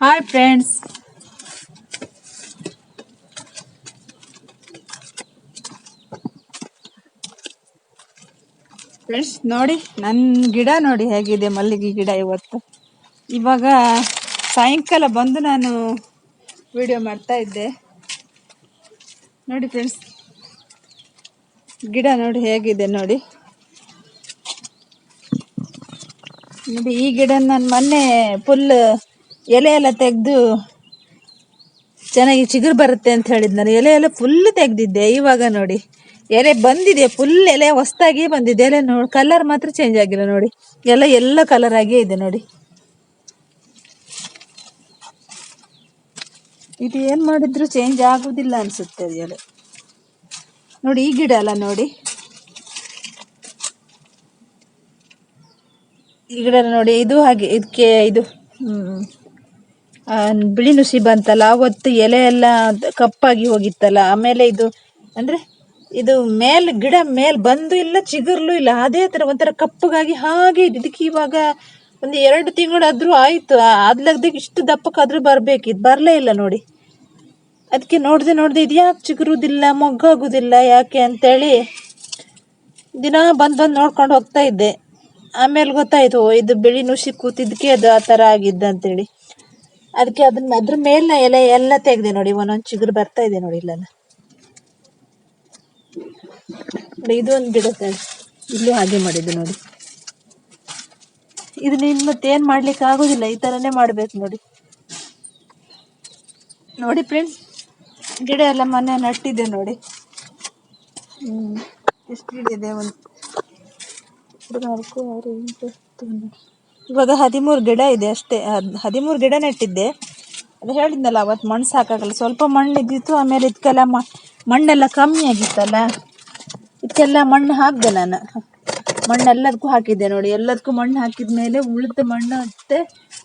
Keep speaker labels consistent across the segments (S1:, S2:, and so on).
S1: Hi friends friends ನೋಡಿ ನನ್ನ ಗಿಡ ನೋಡಿ ಹೇಗಿದೆ, ಮಲ್ಲಿಗೆ ಗಿಡ ಇವತ್ತು. ಇವಾಗ ಸಾಯಂಕಾಲ ಬಂದು ನಾನು ವಿಡಿಯೋ ಮಾಡ್ತಾ ಇದ್ದೆ. ನೋಡಿ ಫ್ರೆಂಡ್ಸ್ ಗಿಡ ನೋಡಿ ಹೇಗಿದೆ, ನೋಡಿ. ನೋಡಿ, ಈ ಗಿಡ ನಾನು ಮೊನ್ನೆ ಫುಲ್ ಎಲೆ ಎಲ್ಲ ತೆಗೆದು ಚೆನ್ನಾಗಿ ಚಿಗುರು ಬರುತ್ತೆ ಅಂತ ಹೇಳಿದ್ನಲ್ಲ ಎಲೆ ಎಲ್ಲ ಫುಲ್ ತೆಗೆದಿದ್ದೆ. ಇವಾಗ ನೋಡಿ ಎಲೆ ಬಂದಿದೆ ಫುಲ್ ಎಲೆ ಹೊಸ್ದಾಗಿ ಬಂದಿದೆ. ಎಲೆ ನೋಡಿ ಕಲರ್ ಮಾತ್ರ ಚೇಂಜ್ ಆಗಿಲ್ಲ ನೋಡಿ. ಎಲ್ಲ ಎಲ್ಲ ಕಲರ್ ಆಗೇ ಇದೆ ನೋಡಿ. ಇದು ಏನು ಮಾಡಿದ್ರು ಚೇಂಜ್ ಆಗೋದಿಲ್ಲ ಅನ್ಸುತ್ತೆ ಎಲೆ. ನೋಡಿ ಈ ಗಿಡ ಅಲ್ಲ ನೋಡಿ. ಈ ಗಿಡ ನೋಡಿ ಇದು ಹಾಗೆ ಇದಕ್ಕೆ ಇದು ಆ, ಬಿಳಿ ನುಸಿ ಬಂತಲ್ಲ, ಅವತ್ತು ಎಲೆ ಎಲ್ಲ ಕಪ್ಪಾಗಿ ಹೋಗಿತ್ತಲ್ಲ, ಆಮೇಲೆ ಇದು ಅಂದ್ರೆ ಇದು ಮೇಲ್ ಗಿಡ ಮೇಲ್ ಬಂದು ಇಲ್ಲ, ಚಿಗುರ್ಲು ಇಲ್ಲ, ಅದೇ ತರ ಒಂಥರ ಕಪ್ಪಗಾಗಿ ಹಾಗೆ ಇದೆ. ಇದಕ್ಕೆ ಇವಾಗ ಒಂದು ಎರಡು ತಿಂಗಳಾದ್ರೂ ಆಯ್ತು. ಅದ್ಲಗ್ದಾಗ ಇಷ್ಟು ದಪ್ಪಕ್ಕಾದರೂ ಬರ್ಬೇಕಿತ್ತು ಬರಲೇ ಇಲ್ಲ ನೋಡಿ. ಅದಕ್ಕೆ ನೋಡ್ದೆ ನೋಡ್ದೆ ಇದು ಯಾಕೆ ಚಿಗುರುದಿಲ್ಲ, ಮೊಗ್ಗಾಗೋದಿಲ್ಲ, ಯಾಕೆ ಅಂತೇಳಿ ದಿನ ಬಂದು ಬಂದು ನೋಡ್ಕೊಂಡು ಹೋಗ್ತಾ ಇದ್ದೆ. ಆಮೇಲೆ ಗೊತ್ತಾಯ್ತು ಇದು ಬಿಳಿ ನುಸಿ ಕೂತಿದ್ದಕ್ಕೆ ಅದು ಆ ತರ ಆಗಿದ್ದ ಅಂತೇಳಿ. ಅದಕ್ಕೆ ಅದನ್ನ ಅದ್ರ ಮೇಲಿನ ಎಲೆ ಎಲ್ಲ ತೆಗ್ದೆ ನೋಡಿ, ಒಂದೊಂದು ಚಿಗುರು ಬರ್ತಾ ಇದೆ ನೋಡಿ ಇಲ್ಲೆಲ್ಲ ನೋಡಿ, ಇದು ಒಂದು ಗಿಡ. ಇಲ್ಲೂ ಹಾಗೆ ಮಾಡಿದ್ದು ನೋಡಿ ಇದು ನಿನ್ ಮತ್ತೇನು ಮಾಡ್ಲಿಕ್ಕೆ ಆಗೋದಿಲ್ಲ, ಈ ತರನೇ ಮಾಡ್ಬೇಕು ನೋಡಿ ನೋಡಿ ಫ್ರೆಂಡ್ಸ್, ಗಿಡ ಎಲ್ಲ ಮನೆ ನಟ್ಟಿದೆ ನೋಡಿ ಹ್ಮ್, ಎಷ್ಟು ಗಿಡ ಇದೆ ಒಂದು ಹತ್ತು ಹನ್ನೆರಡು. ಇವಾಗ ಹದಿಮೂರು ಗಿಡ ಇದೆ ಅಷ್ಟೇ. ಹದ್- ಹದಿಮೂರು ಗಿಡ ನೆಟ್ಟಿದ್ದೆ. ಅದು ಹೇಳಿದ್ನಲ್ಲ, ಅವತ್ತು ಮಣ್ಣು ಸಾಕಾಗಲ್ಲ. ಸ್ವಲ್ಪ ಮಣ್ಣು ಇದ್ದಿತ್ತು, ಆಮೇಲೆ ಇದಕ್ಕೆಲ್ಲ ಮಣ್ಣೆಲ್ಲ ಕಮ್ಮಿ ಆಗಿತ್ತಲ್ಲ? ಇದಕ್ಕೆಲ್ಲ ಮಣ್ಣು ಹಾಕಿದೆ ನಾನು. ಮಣ್ಣೆಲ್ಲದಕ್ಕೂ ಹಾಕಿದ್ದೆ ನೋಡಿ. ಎಲ್ಲದಕ್ಕೂ ಮಣ್ಣು ಹಾಕಿದ ಮೇಲೆ ಉಳಿದ ಮಣ್ಣು ಮತ್ತೆ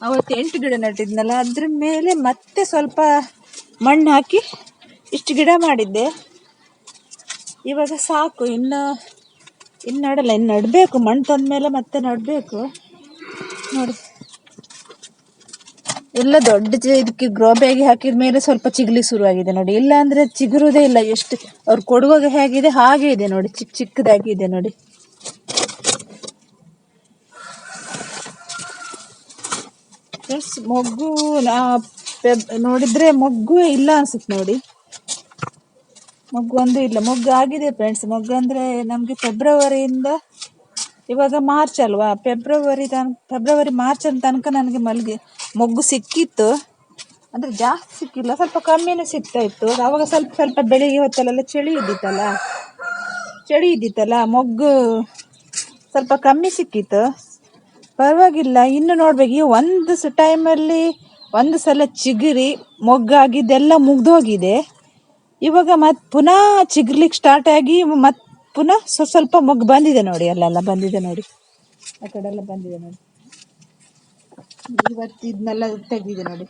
S1: ಅವತ್ತು ಎಂಟು ಗಿಡ ನೆಟ್ಟಿದ್ನಲ್ಲ, ಅದ್ರ ಮೇಲೆ ಮತ್ತೆ ಸ್ವಲ್ಪ ಮಣ್ಣು ಹಾಕಿ ಇಷ್ಟು ಗಿಡ ಮಾಡಿದ್ದೆ. ಇವಾಗ ಸಾಕು. ಇನ್ನು ಇನ್ನು ನಡಲ್ಲ. ಇನ್ನು ನಡಬೇಕು. ಮಣ್ಣು ತಂದ ಮೇಲೆ ಮತ್ತೆ ನಡಬೇಕು. ನೋಡಿ. ಎಲ್ಲ ದೊಡ್ಡ ಇದಕ್ಕೆ ಗ್ರೋ ಬ್ಯಾಗ್ ಹಾಕಿದ ಮೇಲೆ ಸ್ವಲ್ಪ ಚಿಗ್ಲಿ ಶುರುವಾಗಿದೆ ನೋಡಿ. ಇಲ್ಲ ಅಂದ್ರೆ ಚಿಗುರುದೇ ಇಲ್ಲ ಎಷ್ಟು. ಅವ್ರು ಕೊಡುವಾಗ ಹೇಗಿದೆ, ಹಾಗೆ ಇದೆ ನೋಡಿ. ಚಿಕ್ಕ ಚಿಕ್ಕದಾಗಿ ಇದೆ ನೋಡಿ. ಫ್ರೆಂಡ್ಸ್ ಮೊಗ್ಗು ನೋಡಿದ್ರೆ ಮೊಗ್ಗು ಇಲ್ಲ ಅನ್ಸುತ್ತೆ ನೋಡಿ. ಮೊಗ್ಗು ಒಂದು ಇಲ್ಲ. ಮೊಗ್ಗು ಆಗಿದೆ ಫ್ರೆಂಡ್ಸ್ ಮೊಗ್ಗು ಅಂದ್ರೆ ನಮಗೆ ಫೆಬ್ರವರಿಯಿಂದ ಇವಾಗ ಮಾರ್ಚ್ ಅಲ್ವಾ? ಫೆಬ್ರವರಿ ತನ್ ಫೆಬ್ರವರಿ ಮಾರ್ಚ್ ತನಕ ನನಗೆ ಮಲ್ಗೆ, ಮೊಗ್ಗು ಸಿಕ್ಕಿತ್ತು. ಅಂದರೆ ಜಾಸ್ತಿ ಸಿಕ್ಕಿಲ್ಲ, ಸ್ವಲ್ಪ ಕಮ್ಮಿನೇ ಸಿಗ್ತಾ ಇತ್ತು. ಅವಾಗ ಸ್ವಲ್ಪ ಸ್ವಲ್ಪ ಬೆಳಿಗ್ಗೆ ಹೊತ್ತಲ್ಲೆಲ್ಲ ಚಳಿ ಇದ್ದಿತ್ತಲ್ಲ? ಚಳಿ ಇದ್ದಿತ್ತಲ್ಲ, ಮೊಗ್ಗು ಸ್ವಲ್ಪ ಕಮ್ಮಿ ಸಿಕ್ಕಿತ್ತು. ಪರವಾಗಿಲ್ಲ, ಇನ್ನು ನೋಡ್ಬೇಕು. ಈ ಒಂದು ಸ ಟೈಮಲ್ಲಿ ಒಂದು ಸಲ ಚಿಗುರಿ ಮೊಗ್ಗಾಗಿದ್ದೆಲ್ಲ ಮುಗ್ದೋಗಿದೆ. ಇವಾಗ ಮತ್ತೆ ಪುನಃ ಚಿಗಿರ್ಲಿಕ್ಕೆ ಸ್ಟಾರ್ಟ್ ಆಗಿ ಮತ್ ಪುನಃ ಸ್ವಲ್ಪ ಸ್ವಲ್ಪ ಮೊಗ್ಗು ಬಂದಿದೆ ನೋಡಿ, ಅಲ್ಲೆಲ್ಲ ಬಂದಿದೆ ನೋಡಿ. ಆ ಕಡೆ ಎಲ್ಲ ಬಂದಿದೆ ನೋಡಿ. ಇವತ್ತು ಇದನ್ನೆಲ್ಲ ತೆಗೆದಿದೆ ನೋಡಿ.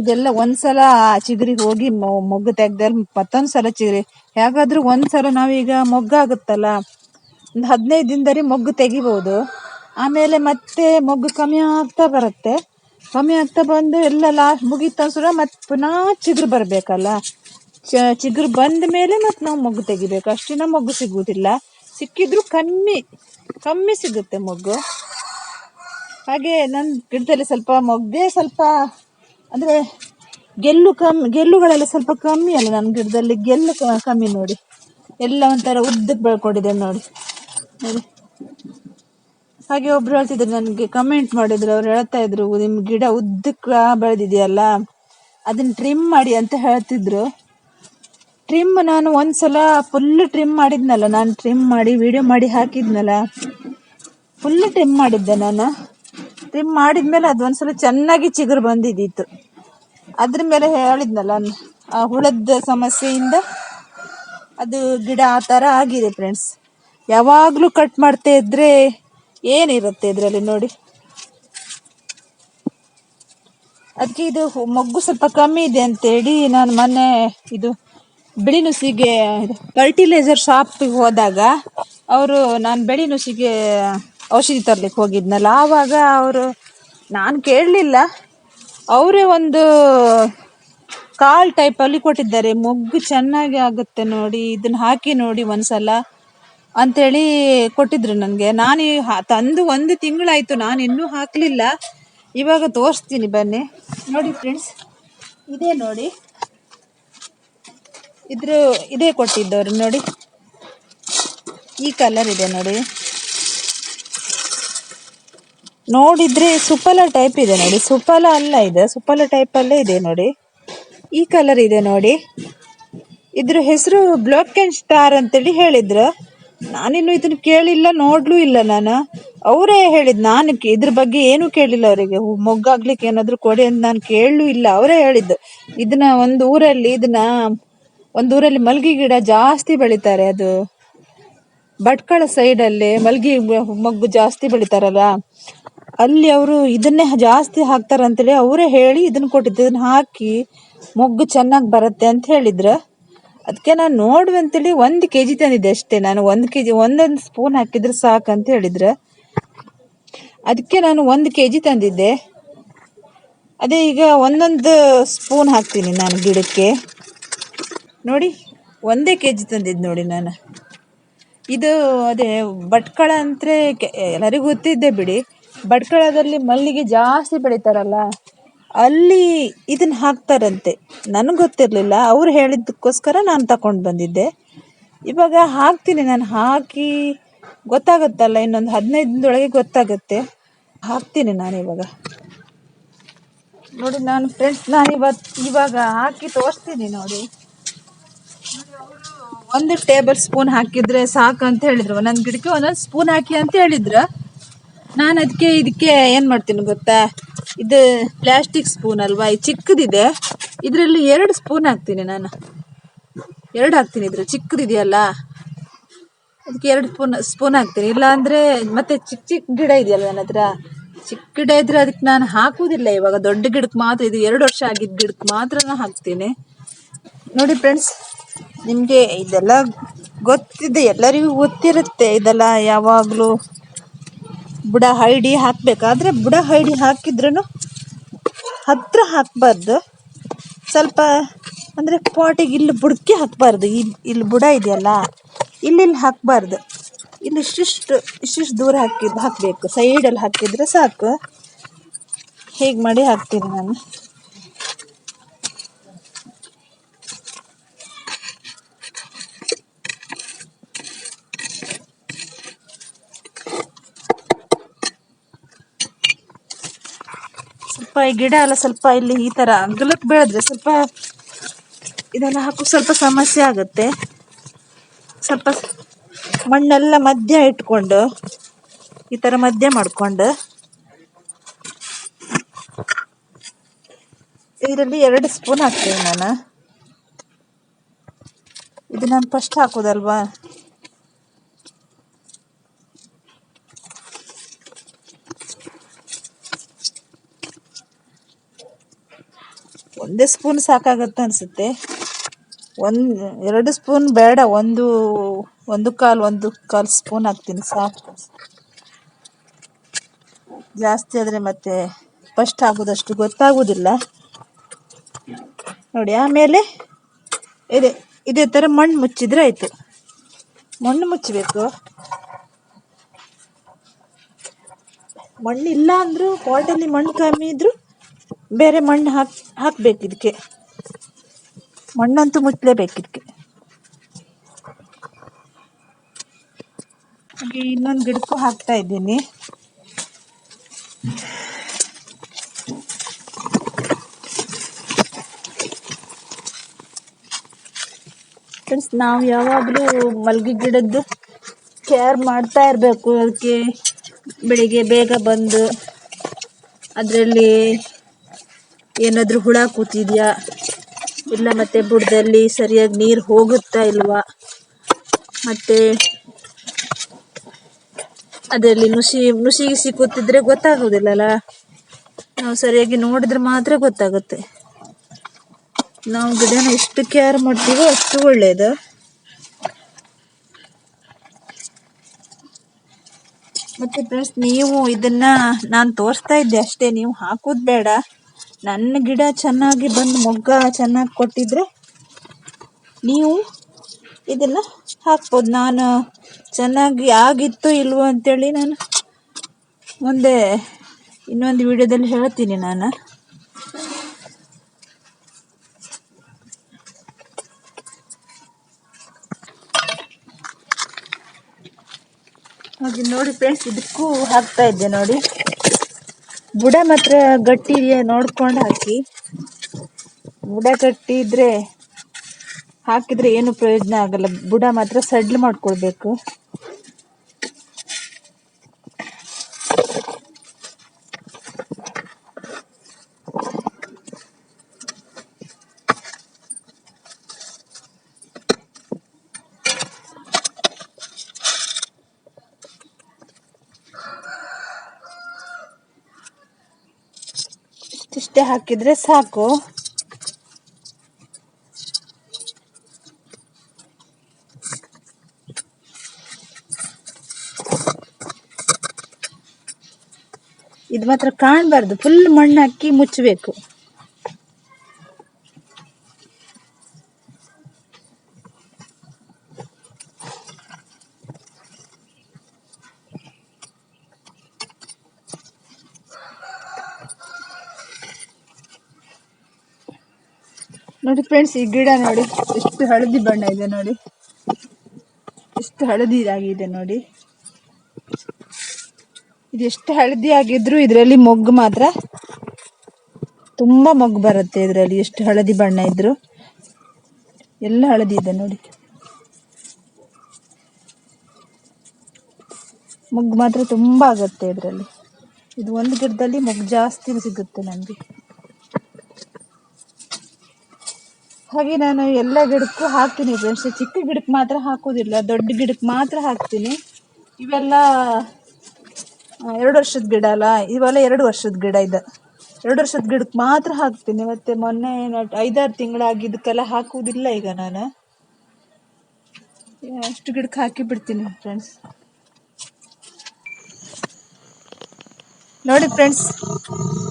S1: ಇದೆಲ್ಲ ಒಂದ್ಸಲ ಚಿಗ್ರಿಗೆ ಹೋಗಿ ಮೊಗ್ಗು ತೆಗ್ದಲ್ಲಿ ಮತ್ತೊಂದ್ಸಲ ಸಲ ಚಿಗುರಿ. ಹೇಗಾದ್ರೂ ಒಂದ್ಸಲ ನಾವೀಗ ಮೊಗ್ಗಾಗುತ್ತಲ್ಲ? ಒಂದು ಹದಿನೈದು ದಿನದಲ್ಲಿ ಮೊಗ್ಗು ತೆಗಿಬಹುದು ಆಮೇಲೆ ಮತ್ತೆ ಮೊಗ್ಗು ಕಮ್ಮಿ ಆಗ್ತಾ ಬರುತ್ತೆ. ಕಮ್ಮಿ ಆಗ್ತಾ ಬಂದು ಎಲ್ಲ ಲಾಸ್ಟ್ ಮುಗೀತು ಮತ್ತೆ ಪುನಃ ಚಿಗುರು ಬರಬೇಕಲ್ಲ? ಚಿಗುರು ಬಂದ ಮೇಲೆ ಮತ್ತೆ ನಾವು ಮೊಗ್ಗು ತೆಗಿಬೇಕು. ಅಷ್ಟಿನ ಮೊಗ್ಗು ಸಿಗುವುದಿಲ್ಲ ಸಿಕ್ಕಿದ್ರು ಕಮ್ಮಿ ಕಮ್ಮಿ ಸಿಗುತ್ತೆ ಮೊಗ್ಗು. ಹಾಗೆ ನನ್ನ ಗಿಡದಲ್ಲಿ ಸ್ವಲ್ಪ ಮೊಗ್ಗೇ ಸ್ವಲ್ಪ, ಅಂದ್ರೆ ಗೆಲ್ಲು ಕಮ್ಮಿ ಗೆಲ್ಲುಗಳೆಲ್ಲ ಸ್ವಲ್ಪ ಕಮ್ಮಿ ಅಲ್ಲ ನನ್ನ ಗಿಡದಲ್ಲಿ. ಗೆಲ್ಲು ಕಮ್ಮಿ ನೋಡಿ. ಎಲ್ಲ ಒಂಥರ ಉದ್ದಕ್ಕೆ ಬೆಳ್ಕೊಂಡಿದೆ ನೋಡಿ. ನೋಡಿ. ಹಾಗೆ ಒಬ್ರು ಹೇಳ್ತಿದ್ರು ನನಗೆ ಕಮೆಂಟ್ ಮಾಡಿದ್ರು. ಅವ್ರು ಹೇಳ್ತಾ ಇದ್ರು ನಿಮ್ಮ ಗಿಡ ಉದ್ದಕ್ಕೆ ಬೆಳೆದಿದೆಯಲ್ಲ, ಅದನ್ನ ಟ್ರಿಮ್ ಮಾಡಿ ಅಂತ ಹೇಳ್ತಿದ್ರು. ಟ್ರಿಮ್ ನಾನು ಒಂದ್ಸಲ ಫುಲ್ ಟ್ರಿಮ್ ಮಾಡಿದ್ನಲ್ಲ, ನಾನು ಟ್ರಿಮ್ ಮಾಡಿ ವಿಡಿಯೋ ಮಾಡಿ ಹಾಕಿದ್ನಲ್ಲ ಫುಲ್ ಟ್ರಿಮ್ ಮಾಡಿದ್ದೆ ನಾನು. ಟ್ರಿಮ್ ಮಾಡಿದ್ಮೇಲೆ ಅದು ಒಂದ್ಸಲ ಚೆನ್ನಾಗಿ ಚಿಗುರು ಬಂದಿದ್ದಿತ್ತು. ಅದ್ರ ಮೇಲೆ ಹೇಳಿದ್ನಲ್ಲ, ಆ ಹುಳದ ಸಮಸ್ಯೆಯಿಂದ ಅದು ಗಿಡ ಆ ಥರ ಆಗಿದೆ ಫ್ರೆಂಡ್ಸ್ ಯಾವಾಗಲೂ ಕಟ್ ಮಾಡ್ತಾ ಇದ್ರೆ ಏನಿರುತ್ತೆ ಇದರಲ್ಲಿ ನೋಡಿ. ಅದಕ್ಕೆ ಇದು ಮೊಗ್ಗು ಸ್ವಲ್ಪ ಕಮ್ಮಿ ಇದೆ ಅಂತೇಳಿ ನಾನು ಮೊನ್ನೆ ಇದು ಬಿಳಿ ನುಸಿಗೆ ಫರ್ಟಿಲೈಸರ್ ಶಾಪಿಗೆ ಹೋದಾಗ ಅವರು, ನಾನು ಬಿಳಿ ನುಸಿಗೆ ಔಷಧಿ ತರ್ಲಿಕ್ಕೆ ಹೋಗಿದ್ನಲ್ಲ, ಆವಾಗ ಅವರು ನಾನು ಕೇಳಲಿಲ್ಲ. ಅವರೇ ಒಂದು ಕಾಲ್ ಟೈಪ್ ಅಲ್ಲಿ ಕೊಟ್ಟಿದ್ದಾರೆ. ಮೊಗ್ಗು ಚೆನ್ನಾಗಿ ಆಗುತ್ತೆ ನೋಡಿ ಇದನ್ನ ಹಾಕಿ ನೋಡಿ ಒಂದ್ಸಲ ಅಂತೇಳಿ ಕೊಟ್ಟಿದ್ರು ನನಗೆ. ನಾನು ತಂದು ಒಂದು ತಿಂಗಳಾಯಿತು, ನಾನು ಇನ್ನೂ ಹಾಕಲಿಲ್ಲ. ಇವಾಗ ತೋರಿಸ್ತೀನಿ ಬನ್ನಿ. ನೋಡಿ ಫ್ರೆಂಡ್ಸ್ ಇದೇ ನೋಡಿ. ಇದ್ರ ಇದೇ ಕೊಟ್ಟಿದ್ದವ್ರು ನೋಡಿ. ಈ ಕಲರ್ ಇದೆ ನೋಡಿ. ನೋಡಿದ್ರೆ ಸುಪಲ ಟೈಪ್ ಇದೆ ನೋಡಿ. ಸುಪಲ ಅಲ್ಲ ಇದೆ. ಸುಪಲ ಟೈಪ್ ಅಲ್ಲೇ ಇದೆ ನೋಡಿ. ಈ ಕಲರ್ ಇದೆ ನೋಡಿ. ಇದ್ರ ಹೆಸರು ಬ್ಲಾಕ್ ಅಂಡ್ ಸ್ಟಾರ್ ಅಂತೇಳಿ ಹೇಳಿದ್ರು. ನಾನಿನ್ನು ಇದನ್ನ ಕೇಳಿಲ್ಲ, ನೋಡ್ಲೂ ಇಲ್ಲ ನಾನು. ಅವರೇ ಹೇಳಿದ್, ನಾನು ಇದ್ರ ಬಗ್ಗೆ ಏನು ಕೇಳಿಲ್ಲ ಅವರಿಗೆ. ಮೊಗ್ಗಾಗ್ಲಿಕ್ಕೆ ಏನಾದ್ರು ಕೊಡಿ ಅಂತ ನಾನು ಕೇಳಲೂ ಇಲ್ಲ. ಅವರೇ ಹೇಳಿದ್ದು. ಇದನ್ನ ಒಂದು ಊರಲ್ಲಿ ಇದನ್ನ ಒಂದು ಊರಲ್ಲಿ ಮಲ್ಗಿ ಗಿಡ ಜಾಸ್ತಿ ಬೆಳಿತಾರೆ ಅದು. ಭಟ್ಕಳ ಸೈಡ್ ಅಲ್ಲಿ ಮಲ್ಗಿ ಮೊಗ್ಗು ಜಾಸ್ತಿ ಬೆಳಿತಾರಲ್ಲ, ಅಲ್ಲಿ ಅವರು ಇದನ್ನೇ ಜಾಸ್ತಿ ಹಾಕ್ತಾರಂತೇಳಿ ಅವರೇ ಹೇಳಿ ಇದನ್ನ ಕೊಟ್ಟಿದ್ದು ಇದನ್ನ ಹಾಕಿ ಮೊಗ್ಗು ಚೆನ್ನಾಗಿ ಬರುತ್ತೆ ಅಂತ ಹೇಳಿದ್ರು. ಅದಕ್ಕೆ ನಾನು ನೋಡುವೆ ಅಂತೇಳಿ ಒಂದು ಕೆ ಜಿ ತಂದಿದ್ದೆ ಅಷ್ಟೇ. ನಾನು ಒಂದು ಕೆ ಜಿ ಒಂದೊಂದು ಸ್ಪೂನ್ ಹಾಕಿದ್ರೆ ಸಾಕು ಅಂತ ಹೇಳಿದ್ರು. ಅದಕ್ಕೆ ನಾನು ಒಂದು ಕೆ ಜಿ ತಂದಿದ್ದೆ. ಅದೇ ಈಗ ಒಂದೊಂದು ಸ್ಪೂನ್ ಹಾಕ್ತೀನಿ ನಾನು ಗಿಡಕ್ಕೆ. ನೋಡಿ, ಒಂದೇ ಕೆ ಜಿ ತಂದಿದ್ದು ನೋಡಿ ನಾನು. ಇದು ಅದೇ ಭಟ್ಕಳ ಅಂದರೆ ಎಲ್ಲರಿಗೂ ಗೊತ್ತಿದ್ದೆ ಬಿಡಿ. ಭಟ್ಕಳದಲ್ಲಿ ಮಲ್ಲಿಗೆ ಜಾಸ್ತಿ ಬೆಳೀತಾರಲ್ಲ, ಅಲ್ಲಿ ಇದನ್ನ ಹಾಕ್ತಾರಂತೆ. ನನಗೆ ಗೊತ್ತಿರಲಿಲ್ಲ, ಅವ್ರು ಹೇಳಿದ್ದಕ್ಕೋಸ್ಕರ ನಾನು ತಗೊಂಡು ಬಂದಿದ್ದೆ. ಇವಾಗ ಹಾಕ್ತೀನಿ ನಾನು, ಹಾಕಿ ಗೊತ್ತಾಗುತ್ತಲ್ಲ, ಇನ್ನೊಂದು ಹದಿನೈದು ದಿನದೊಳಗೆ ಗೊತ್ತಾಗುತ್ತೆ. ಹಾಕ್ತೀನಿ ನಾನು ಇವಾಗ. ನೋಡಿ ನಾನು ಫ್ರೆಂಡ್ಸ್ ನಾನು ಇವತ್ತು ಇವಾಗ ಹಾಕಿ ತೋರಿಸ್ತೀನಿ ನೋಡಿ. ಒಂದು ಟೇಬಲ್ ಸ್ಪೂನ್ ಹಾಕಿದ್ರೆ ಸಾಕು ಅಂತ ಹೇಳಿದ್ರು. ಒಂದೊಂದು ಗಿಡಕ್ಕೆ ಒಂದೊಂದು ಸ್ಪೂನ್ ಹಾಕಿ ಅಂತ ಹೇಳಿದ್ರು. ನಾನು ಅದಕ್ಕೆ ಇದಕ್ಕೆ ಏನು ಮಾಡ್ತೀನಿ ಗೊತ್ತಾ? ಇದು ಪ್ಲಾಸ್ಟಿಕ್ ಸ್ಪೂನ್ ಅಲ್ವಾ? ಈ ಚಿಕ್ಕದಿದೆ. ಇದರಲ್ಲಿ ಎರಡು ಸ್ಪೂನ್ ಹಾಕ್ತೀನಿ ನಾನು. ಎರಡು ಹಾಕ್ತೀನಿ ಇದ್ರ ಚಿಕ್ಕದಿದೆಯಲ್ಲ? ಅದಕ್ಕೆ ಎರಡು ಸ್ಪೂನ್ ಸ್ಪೂನ್ ಹಾಕ್ತೀನಿ. ಇಲ್ಲಾಂದರೆ ಮತ್ತೆ ಚಿಕ್ಕ ಚಿಕ್ಕ ಗಿಡ ಇದೆಯಲ್ಲ ನನ್ನ ಹತ್ರ? ಚಿಕ್ಕ ಗಿಡ ಇದ್ರೆ ಅದಕ್ಕೆ ನಾನು ಹಾಕುವುದಿಲ್ಲ ಇವಾಗ. ದೊಡ್ಡ ಗಿಡಕ್ಕೆ ಮಾತ್ರ, ಇದು ಎರಡು ವರ್ಷ ಆಗಿದ್ದ ಗಿಡಕ್ಕೆ ಮಾತ್ರ ಹಾಕ್ತೀನಿ. ನೋಡಿ ಫ್ರೆಂಡ್ಸ್ ನಿಮಗೆ ಇದೆಲ್ಲ ಗೊತ್ತಿದೆ, ಎಲ್ಲರಿಗೂ ಗೊತ್ತಿರುತ್ತೆ ಇದೆಲ್ಲ ಯಾವಾಗಲೂ. ಬುಡ ಹೈಡಿ ಹಾಕಬೇಕಾದ್ರೆ ಬುಡ ಹೈಡಿ ಹಾಕಿದ್ರೂ ಹತ್ತಿರ ಹಾಕಬಾರ್ದು. ಸ್ವಲ್ಪ ಅಂದರೆ ಪಾಟಿಗೆ ಇಲ್ಲಿ ಬುಡಕ್ಕೆ ಹಾಕಬಾರ್ದು. ಇಲ್ಲಿ ಇಲ್ಲಿ ಬುಡ ಇದೆಯಲ್ಲ ಇಲ್ಲಿ ಹಾಕಬಾರ್ದು. ಇಲ್ಲಿ ಇಷ್ಟಿಷ್ಟು ಇಷ್ಟಿಷ್ಟು ದೂರ ಹಾಕಿದ್ದು ಹಾಕಬೇಕು. ಸೈಡಲ್ಲಿ ಹಾಕಿದರೆ ಸಾಕು. ಹೇಗೆ ಮಾಡಿ ಹಾಕ್ತೀನಿ ನಾನು? ಈ ಗಿಡ ಎಲ್ಲ ಸ್ವಲ್ಪ ಇಲ್ಲಿ ಈ ತರ ಅಗಲಕ್ಕೆ ಬೆಳೆದ್ರೆ ಸ್ವಲ್ಪ ಇದೆಲ್ಲ ಹಾಕೋ ಸ್ವಲ್ಪ ಸಮಸ್ಯೆ ಆಗುತ್ತೆ. ಸ್ವಲ್ಪ ಮಣ್ಣೆಲ್ಲ ಮಧ್ಯ ಇಟ್ಕೊಂಡು ಈ ತರ ಮಧ್ಯ ಮಾಡ್ಕೊಂಡು ಇದರಲ್ಲಿ ಎರಡು ಸ್ಪೂನ್ ಹಾಕ್ತೀನಿ ನಾನು. ಇದು ನಾನು ಫಸ್ಟ್ ಹಾಕೋದಲ್ವಾ? ಒಂದೇ ಸ್ಪೂನ್ ಸಾಕಾಗತ್ತೆ ಅನ್ಸುತ್ತೆ. ಒಂದು, ಎರಡು ಸ್ಪೂನ್ ಬೇಡ, ಒಂದು ಒಂದು ಕಾಲು ಒಂದು ಕಾಲು ಸ್ಪೂನ್ ಹಾಕ್ತೀನಿ ಸಾಕು. ಜಾಸ್ತಿ ಆದರೆ ಮತ್ತೆ ಫಸ್ಟ್ ಆಗೋದಷ್ಟು ಗೊತ್ತಾಗೋದಿಲ್ಲ. ನೋಡಿ, ಆಮೇಲೆ ಇದೆ, ಇದೇ ಥರ ಮಣ್ಣು ಮುಚ್ಚಿದ್ರೆ ಆಯಿತು. ಮಣ್ಣು ಮುಚ್ಚಬೇಕು. ಮಣ್ಣು ಇಲ್ಲ ಅಂದರೂ ಪಾಟಲ್ಲಿ ಮಣ್ಣು ಕಮ್ಮಿ ಇದ್ದರೂ ಬೇರೆ ಮಣ್ಣು ಹಾಕಿ, ಹಾಕ್ಬೇಕು ಇದಕ್ಕೆ ಮಣ್ಣಂತೂ ಮುಚ್ಚಲೇಬೇಕು ಇದಕ್ಕೆ ಹಾಗೆ ಇನ್ನೊಂದು ಗಿಡಕ್ಕೂ ಹಾಕ್ತಾ ಇದ್ದೀನಿ. ಫ್ರೆಂಡ್ಸ್ ನಾವು ಯಾವಾಗಲೂ ಮಲ್ಗೆ ಗಿಡದ್ದು ಕೇರ್ ಮಾಡ್ತಾ ಇರಬೇಕು. ಅದಕ್ಕೆ ಬೆಳಿಗ್ಗೆ ಬೇಗ ಬಂದು ಅದರಲ್ಲಿ ಏನಾದರೂ ಹುಳ ಕೂತಿದೆಯಾ? ಇಲ್ಲ ಮತ್ತೆ ಬುಡದಲ್ಲಿ ಸರಿಯಾಗಿ ನೀರು ಹೋಗುತ್ತಾ ಇಲ್ವಾ? ಮತ್ತೆ ಅದರಲ್ಲಿ ನುಸಿ ನುಸಿ ಕೂತಿದ್ರೆ ಗೊತ್ತಾಗೋದಿಲ್ಲಲ್ಲ ನಾವು ಸರಿಯಾಗಿ ನೋಡಿದ್ರೆ ಮಾತ್ರ ಗೊತ್ತಾಗುತ್ತೆ. ನಾವು ಗಿಡನ ಎಷ್ಟು ಕೇರ್ ಮಾಡ್ತೀವೋ ಅಷ್ಟು ಒಳ್ಳೆಯದು ಮತ್ತೆ ಫ್ರೆಂಡ್ಸ್ ನೀವು ಇದನ್ನ ನಾನು ತೋರಿಸ್ತಾ ಇದ್ದೆ ಅಷ್ಟೇ, ನೀವು ಹಾಕೋದು ಬೇಡ. ನನ್ನ ಗಿಡ ಚೆನ್ನಾಗಿ ಬಂದು ಮೊಗ್ಗ ಚೆನ್ನಾಗಿ ಕೊಟ್ಟಿದ್ರೆ ನೀವು ಇದನ್ನ ಹಾಕ್ಬೋದು. ನಾನು ಚೆನ್ನಾಗಿ ಆಗಿತ್ತು ಇಲ್ವೋ ಅಂತೇಳಿ ನಾನು ಮುಂದೆ ಇನ್ನೊಂದು ವಿಡಿಯೋದಲ್ಲಿ ಹೇಳ್ತೀನಿ ನಾನು. ಹಾಗೆ ನೋಡಿ ಫ್ರೆಂಡ್ಸ್ ಇದಕ್ಕೂ ಹಾಕ್ತಾ ಇದ್ದೆ ನೋಡಿ. ಬುಡ ಮಾತ್ರ ಗಟ್ಟಿ ಇದೆಯಾ ನೋಡ್ಕೊಂಡು ಹಾಕಿ. ಬುಡ ಗಟ್ಟಿ ಇದ್ರೆ ಹಾಕಿದ್ರೆ ಏನು ಪ್ರಯೋಜನ ಆಗಲ್ಲ. ಬುಡ ಮಾತ್ರ ಸಡ್ಲ್ ಮಾಡ್ಕೊಳ್ಬೇಕು. ಇಷ್ಟೇ ಹಾಕಿದ್ರೆ ಸಾಕು. ಇದು ಮಾತ್ರ ಕಾಣಬಾರ್ದು. ಫುಲ್ ಮಣ್ಣು ಹಾಕಿ ಮುಚ್ಚಬೇಕು ಫ್ರೆಂಡ್ಸ್ ಈ ಗಿಡ ನೋಡಿ. ಎಷ್ಟು ಹಳದಿ ಬಣ್ಣ ಇದೆ ನೋಡಿ. ಎಷ್ಟು ಹಳದಿ ಆಗಿದೆ ನೋಡಿ. ಇದು ಎಷ್ಟು ಹಳದಿ ಆಗಿದ್ರು ಇದರಲ್ಲಿ ಮೊಗ್ಗು ಮಾತ್ರ. ತುಂಬಾ ಮೊಗ್ಗು ಬರುತ್ತೆ ಇದರಲ್ಲಿ, ಎಷ್ಟು ಹಳದಿ ಬಣ್ಣ ಇದ್ರು. ಎಲ್ಲ ಹಳದಿ ಇದೆ ನೋಡಿ. ಮೊಗ್ಗು ಮಾತ್ರ ತುಂಬಾ ಆಗುತ್ತೆ ಇದರಲ್ಲಿ. ಇದು ಒಂದು ಗಿಡದಲ್ಲಿ ಮೊಗ್ಗು ಜಾಸ್ತಿ ಸಿಗುತ್ತೆ ನಮಗೆ ಹಾಗೆ ನಾನು ಎಲ್ಲ ಗಿಡಕ್ಕೂ ಹಾಕ್ತೀನಿ ಫ್ರೆಂಡ್ಸ್ ಚಿಕ್ಕ ಗಿಡಕ್ಕೆ ಮಾತ್ರ ಹಾಕೋದಿಲ್ಲ, ದೊಡ್ಡ ಗಿಡಕ್ಕೆ ಮಾತ್ರ ಹಾಕ್ತೀನಿ. ಇವೆಲ್ಲ ಎರಡು ವರ್ಷದ ಗಿಡ ಅಲ್ಲ, ಇವೆಲ್ಲ ಎರಡು ವರ್ಷದ ಗಿಡ ಇದೆ. ಎರಡು ವರ್ಷದ ಗಿಡಕ್ಕೆ ಮಾತ್ರ ಹಾಕ್ತೀನಿ. ಮತ್ತೆ ಮೊನ್ನೆ ಐದಾರು ತಿಂಗಳಾಗಿದ್ದಕ್ಕೆಲ್ಲ ಹಾಕುವುದಿಲ್ಲ ಈಗ ನಾನು. ಅಷ್ಟು ಗಿಡಕ್ಕೆ ಹಾಕಿ ಬಿಡ್ತೀನಿ ಫ್ರೆಂಡ್ಸ್ ನೋಡಿ ಫ್ರೆಂಡ್ಸ್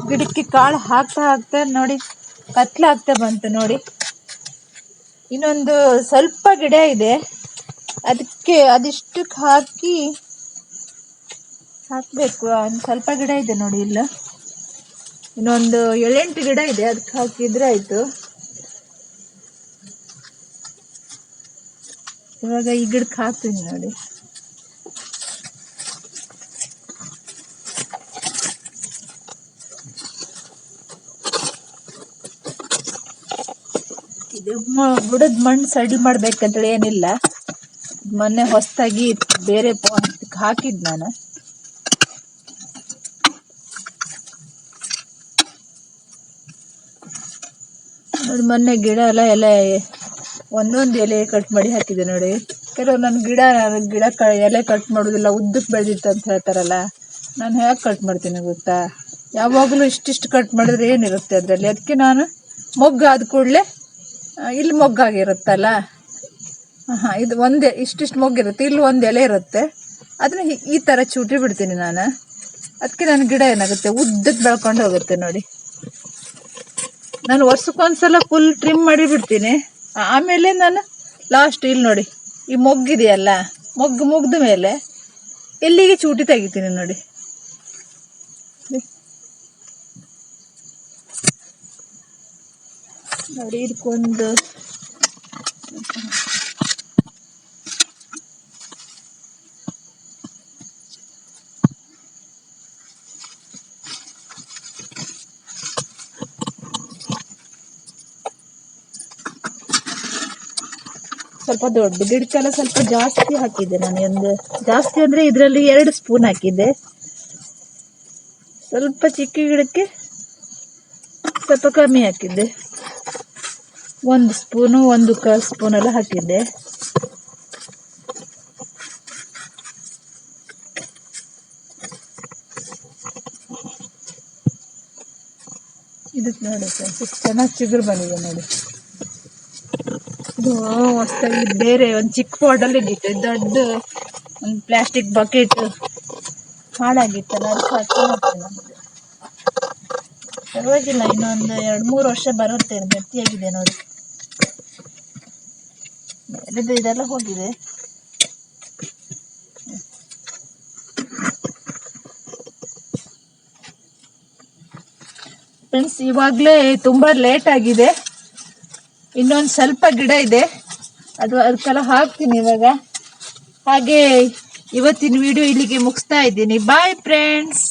S1: ಗಿಡಕ್ಕೆ ಕಾಳು ಹಾಕ್ತಾ ಹಾಕ್ತಾ ನೋಡಿ, ಕತ್ಲಾಗ್ತಾ ಬಂತು ನೋಡಿ. ಇನ್ನೊಂದು ಸ್ವಲ್ಪ ಗಿಡ ಇದೆ. ಅದಕ್ಕೆ ಅದಿಷ್ಟಕ್ಕೆ ಹಾಕಿ ಹಾಕಬೇಕು. ಒಂದು ಸ್ವಲ್ಪ ಗಿಡ ಇದೆ ನೋಡಿ ಇಲ್ಲ. ಇನ್ನೊಂದು ಏಳೆಂಟು ಗಿಡ ಇದೆ. ಅದಕ್ಕೆ ಹಾಕಿದ್ರೆ ಆಯಿತು. ಇವಾಗ ಈ ಗಿಡಕ್ಕೆ ಹಾಕ್ತೀನಿ ನೋಡಿ. ಬುಡದ ಮಣ್ಣು ಸಡಿ ಮಾಡ್ಬೇಕಂತೇಳಿ ಏನಿಲ್ಲ. ಮೊನ್ನೆ ಹೊಸದಾಗಿ ಬೇರೆ ಹಾಕಿದ್ ನಾನು. ನೋಡಿ ಮೊನ್ನೆ ಗಿಡ ಎಲ್ಲ ಎಲ್ಲ ಒಂದೊಂದು ಎಲೆ ಕಟ್ ಮಾಡಿ ಹಾಕಿದೆ ನೋಡಿ. ಕೆಲವು ನನ್ನ ಗಿಡ ಗಿಡ ಕ, ಎಲೆ ಕಟ್ ಮಾಡೋದಿಲ್ಲ ಉದ್ದಕ್ಕೆ ಬೆಳೆದಿತ್ತು ಅಂತ ಹೇಳ್ತಾರಲ್ಲ. ನಾನು ಹೇಗೆ ಕಟ್ ಮಾಡ್ತೀನಿ ಗೊತ್ತಾ? ಯಾವಾಗಲೂ ಇಷ್ಟಿಷ್ಟು ಕಟ್ ಮಾಡಿದ್ರೆ ಏನಿರುತ್ತೆ ಅದರಲ್ಲಿ? ಅದಕ್ಕೆ ನಾನು ಮೊಗ್ಗು ಆದ ಕೂಡಲೇ ಇಲ್ಲಿ ಮೊಗ್ಗಾಗಿರುತ್ತಲ್ಲ? ಹಾಂ ಇದು ಒಂದೇ, ಇಷ್ಟಿಷ್ಟು ಮೊಗ್ಗಿರುತ್ತೆ. ಇಲ್ಲಿ ಒಂದು ಎಲೆ ಇರುತ್ತೆ. ಅದನ್ನ ಈ ಥರ ಚೂಟಿ ಬಿಡ್ತೀನಿ ನಾನು. ಅದಕ್ಕೆ ನನ್ನ ಗಿಡ ಏನಾಗುತ್ತೆ? ಉದ್ದಕ್ಕೆ ಬೆಳ್ಕೊಂಡು ಹೋಗುತ್ತೆ ನೋಡಿ. ನಾನು ವರ್ಷಕ್ಕೊಂದ್ಸಲ ಫುಲ್ ಟ್ರಿಮ್ ಮಾಡಿ ಬಿಡ್ತೀನಿ. ಆಮೇಲೆ ನಾನು ಲಾಸ್ಟ್ ಇಲ್ಲಿ ನೋಡಿ, ಈ ಮೊಗ್ಗಿದೆಯಲ್ಲ, ಮೊಗ್ಗು ಮುಗ್ದ ಮೇಲೆ ಎಲ್ಲಿಗೆ ಚೂಟಿ ತೆಗಿತೀನಿ ನೋಡಿ. ನೋಡಿ ಇದಕ್ಕೊಂದು ಸ್ವಲ್ಪ ದೊಡ್ಡ ಗಿಡಕ್ಕೆಲ್ಲ ಸ್ವಲ್ಪ ಜಾಸ್ತಿ ಹಾಕಿದ್ದೆ ನಾನು ಒಂದು, ಜಾಸ್ತಿ ಅಂದ್ರೆ ಇದರಲ್ಲಿ ಎರಡು ಸ್ಪೂನ್ ಹಾಕಿದ್ದೆ. ಸ್ವಲ್ಪ ಚಿಕ್ಕ ಗಿಡಕ್ಕೆ ಸ್ವಲ್ಪ ಕಮ್ಮಿ ಹಾಕಿದ್ದೆ. ಒಂದು ಸ್ಪೂನು, ಒಂದು ಸ್ಪೂನ್ ಎಲ್ಲ ಹಾಕಿದ್ದೆ. ಇದಕ್ಕೆ ನೋಡಿ ಚೆನ್ನಾಗಿ ಚಿಗುರು ಬಂದಿದೆ ನೋಡಿ. ಇದು ಹೊಸ್ದಾಗಿ ಬೇರೆ ಒಂದು ಚಿಕ್ಕ ಬಾಟಲ್ ಇದ್ದಿತ್ತು ಇದು ದೊಡ್ಡ ಒಂದು ಪ್ಲಾಸ್ಟಿಕ್ ಬಕೆಟ್ ಹಾಳಾಗಿತ್ತಲ್ಲ, ಅದಕ್ಕೆ ಹಾಕಿ. ಪರವಾಗಿಲ್ಲ, ಇನ್ನೊಂದು ಎರಡು ಮೂರು ವರ್ಷ ಬರುತ್ತೆ ಗಟ್ಟಿಯಾಗಿದೆ ನೋಡಿ. ಮೇಲಿದ್ದು ಇದೆಲ್ಲ ಹೋಗಿದೆ. ಫ್ರೆಂಡ್ಸ್ ಇವಾಗಲೇ ತುಂಬಾ ಲೇಟ್ ಆಗಿದೆ. ಇನ್ನೊಂದು ಸ್ವಲ್ಪ ಗಿಡ ಇದೆ. ಅದು ಅದಕ್ಕೆಲ್ಲ ಹಾಕ್ತೀನಿ ಇವಾಗ. ಹಾಗೆ ಇವತ್ತಿನ ವಿಡಿಯೋ ಇಲ್ಲಿಗೆ ಮುಗಿಸ್ತಾ ಇದ್ದೀನಿ. Bye friends